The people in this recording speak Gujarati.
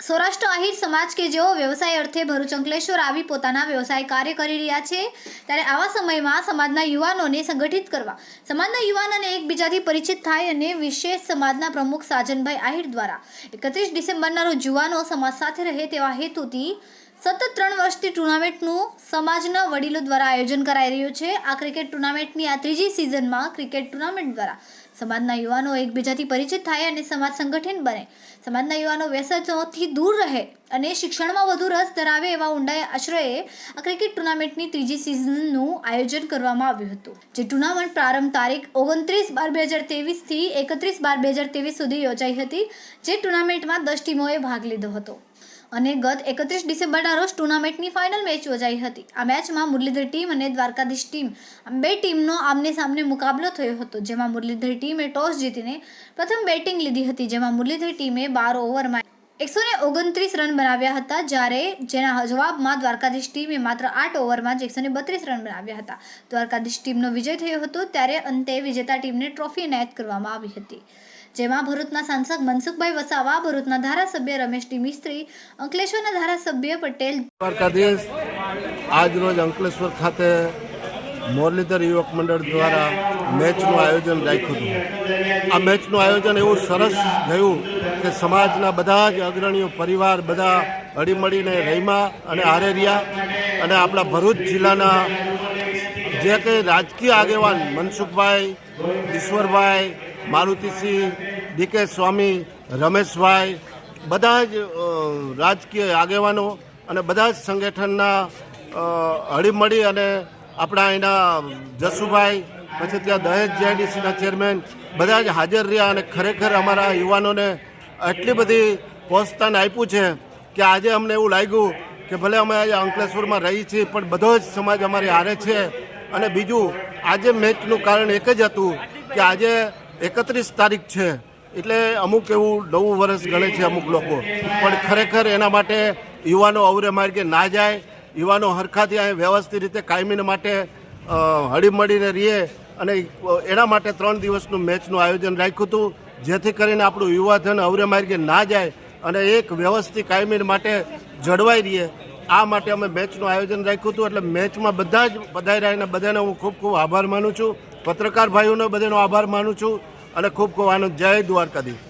સૌરાષ્ટ્ર આહિર સમાજ કે જેઓ વ્યવસાય અર્થે ભરૂચ અંકલેશ્વર આવી પોતાના વ્યવસાય કાર્ય કરી રહ્યા છે, ત્યારે આવા સમયમાં સમાજના યુવાનોને સંગઠિત કરવા, સમાજના યુવાનોને એકબીજાથી પરિચિત થાય અને વિશેષ સમાજના પ્રમુખ સાજનભાઈ આહિર દ્વારા એકત્રીસ ડિસેમ્બરના રોજ યુવાનો સમાજ સાથે રહે તેવા હેતુથી સતત ત્રણ વર્ષથી ટુર્નામેન્ટનું સમાજના વડીલો દ્વારા આયોજન કરાઈ રહ્યું છે. આ ક્રિકેટ ટુર્નામેન્ટની આ ત્રીજી સિઝનમાં ક્રિકેટ ટુર્નામેન્ટ દ્વારા સમાજના યુવાનો એકબીજાથી પરિચિત થાય અને સમાજ સંગઠન બને. સમાજના યુવાનો વ્યસનોથી દૂર રહે અને શિક્ષણમાં વધુ રસ ધરાવે એવા ઊંડાએ આશ્રયે આ ક્રિકેટ ટુર્નામેન્ટની ત્રીજી સિઝનનું આયોજન કરવામાં આવ્યું હતું. જે ટુર્નામેન્ટ પ્રારંભ તારીખ ઓગણત્રીસ બાર બે હજાર તેવીસથી એકત્રીસ બાર બે હજાર તેવીસ સુધી યોજાઈ હતી. જે ટુર્નામેન્ટમાં દસ ટીમોએ ભાગ લીધો હતો. અને ગત એકત્રીસ ડિસેમ્બરના રોજ ટુર્નામેન્ટની ફાઇનલ મેચ યોજાઈ હતી. આ મેચમાં મુરલીધર ટીમ અને દ્વારકાધીશ ટીમ બે ટીમનો આમને સામને મુકાબલો થયો હતો, જેમાં મુરલીધર ટીમે ટોસ જીતીને પ્રથમ બેટિંગ લીધી હતી, જેમાં મુરલીધર ટીમે બાર ઓવરમાં એકસો ને ઓગણત્રીસ રન બનાવ્યા હતા, જ્યારે જેના જવાબમાં દ્વારકાધીશ ટીમે માત્ર આઠ ઓવરમાં જ એકસો ને બત્રીસ રન બનાવ્યા હતા. દ્વારકાધીશ ટીમનો વિજય થયો હતો, ત્યારે અંતે વિજેતા ટીમને ટ્રોફી એનાયત કરવામાં આવી હતી. જેમાં ભરૂચના સાંસદ મનસુખભાઈ વસાવા, ભરૂચના ધારાસભ્ય રમેશ ટી મિસ્ત્રી, અંકલેશ્વરના ધારાસભ્ય પટેલ આજરોજ આજ રોજ અંકલેશ્વર ખાતે મોરલીધર યુવક મંડળ દ્વારા મેચનું આયોજન રાખ્યું હતું. આ મેચનું આયોજન એવું સરસ થયું કે સમાજના બધા જ અગ્રણીઓ, પરિવાર બધા હળીમળીને રહીમાં અને હારે રહ્યા અને આપણા ભરૂચ જિલ્લાના જે કંઈ રાજકીય આગેવાન મનસુખભાઈ, ઈશ્વરભાઈ મારુતિસિંહ, ડીકે સ્વામી, રમેશભાઈ, બધા જ રાજકીય આગેવાનો અને બધા જ સંગઠનના હળીમળી અને આપણા એના જસુભાઈ, પછી ત્યાં દહેજ જેઆઈડીસીના ચેરમેન, બધા જ હાજર રહ્યા અને ખરેખર અમારા યુવાનોને એટલી બધી પ્રોત્સાહન આપ્યું છે કે આજે અમને એવું લાગ્યું કે ભલે અમે આજે અંકલેશ્વરમાં રહી છીએ, પણ બધો જ સમાજ અમારી હારે છે. અને બીજું, આજે મેચનું કારણ એક જ હતું કે આજે એકત્રીસ તારીખ છે. એટલે અમુક એવું નવું વર્ષ ગણે છે અમુક લોકો. પણ ખરેખર એના માટે યુવાનો અવરે માર્ગે ના જાય. યુવાનો હરખાથી અહીં વ્યવસ્થિત રીતે કાયમીને માટે હળીમળીને રહીએ અને એના માટે ત્રણ દિવસનું મેચનું આયોજન રાખ્યું હતું, જેથી કરીને આપણું યુવાધન અવરે માર્ગે ના જાય અને એક વ્યવસ્થિત કાયમી માટે જળવાઈ રહીએ. આ માટે અમે મેચનું આયોજન રાખ્યું હતું. એટલે મેચમાં બધા જ પધાર્યા અને બધાને હું ખૂબ ખૂબ આભાર માનું છું. પત્રકાર ભાઈઓનો બધાનો આભાર માનું છું અને ખૂબ ખૂબ આનંદ. જય દ્વારકાધીશ.